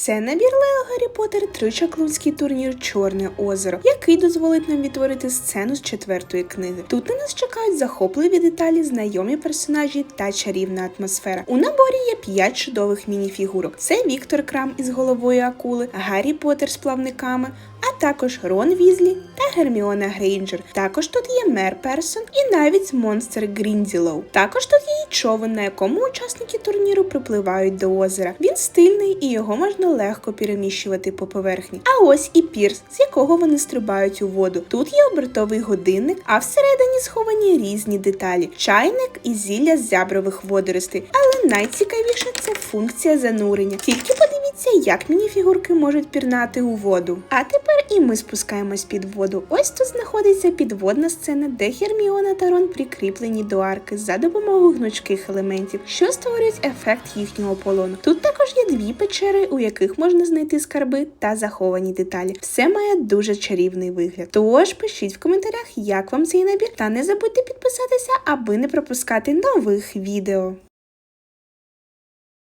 Це набір Лего Гаррі Поттер тричаклунський турнір Чорне озеро, який дозволить нам відтворити сцену з четвертої книги. Тут на нас чекають захопливі деталі, знайомі персонажі та чарівна атмосфера. У наборі є 5 чудових мініфігурок. Це Віктор Крам із головою акули, Гаррі Поттер з плавниками, а також Рон Візлі та Герміона Грейнджер. Також тут є Мер Персон і навіть монстр Гріндзілоу. Також тут є човен, на якому учасники турніру припливають до озера. Він стильний і його можна легко переміщувати по поверхні. А ось і пірс, з якого вони стрибають у воду. Тут є обертовий годинник, а всередині сховані різні деталі: чайник і зілля з зябрових водоростей. Але найцікавіше це функція занурення. Тільки подивіться, як мініфігурки можуть пірнати у воду. А тепер і ми спускаємось під воду. Ось тут знаходиться підводна сцена, де Герміона та Рон прикріплені до арки за допомогою гнучких елементів, що створюють ефект їхнього полону. Тут також є дві печери, у яких можна знайти скарби та заховані деталі. Все має дуже чарівний вигляд. Тож пишіть в коментарях, як вам цей набір, та не забудьте підписатися, аби не пропускати нових відео.